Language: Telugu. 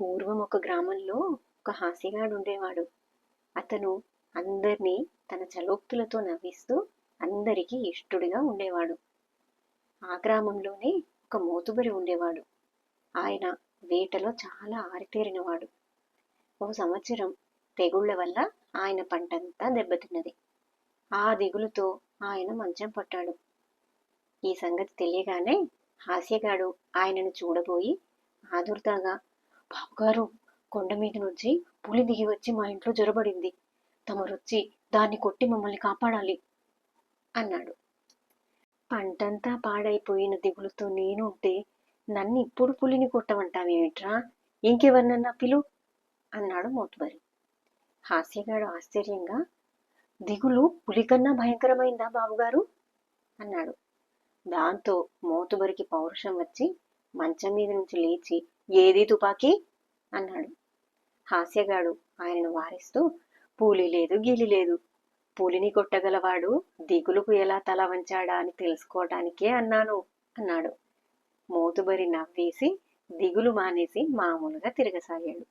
పూర్వం ఒక గ్రామంలో ఒక హాస్యగాడు ఉండేవాడు. అతను అందరినీ తన చలోక్తులతో నవ్విస్తూ అందరికీ ఇష్టుడిగా ఉండేవాడు. ఆ గ్రామంలోనే ఒక మోతుబరి ఉండేవాడు. ఆయన వేటలో చాలా ఆరితేరినవాడు. ఓ సంవత్సరం తెగుళ్ళ వల్ల ఆయన పంటంతా దెబ్బతిన్నది. ఆ దిగులుతో ఆయన మంచం పట్టాడు. ఈ సంగతి తెలియగానే హాస్యగాడు ఆయనను చూడబోయి ఆదుర్దాగా బాబుగారు కొండ మీద నుంచి పులి దిగి వచ్చి మా ఇంట్లో జొరబడింది. తమరొచ్చి దాన్ని కొట్టి మమ్మల్ని కాపాడాలి అన్నాడు. పంటంతా పాడైపోయిన దిగులుతో నేను ఉంటే నన్ను ఇప్పుడు పులిని కొట్టమంటావేమిట్రా? ఇంకెవరినన్నా పిలు అన్నాడు మోతుబరి. హాస్యగాడు ఆశ్చర్యంగా దిగులు పులికన్నా భయంకరమైందా బాబుగారు అన్నాడు. దాంతో మోతుబరికి పౌరుషం వచ్చి మంచం మీద నుంచి లేచి ఏది తుపాకీ? అన్నాడు. హాస్యగాడు ఆయనను వారిస్తూ పూలి లేదు గిలి లేదు. పూలిని కొట్టగలవాడు దిగులుకు ఎలా తల వంచాడా అని తెలుసుకోవటానికే అన్నాను అన్నాడు. మోతుబరి నవ్వేసి దిగులు మానేసి మామూలుగా తిరగసాగాడు.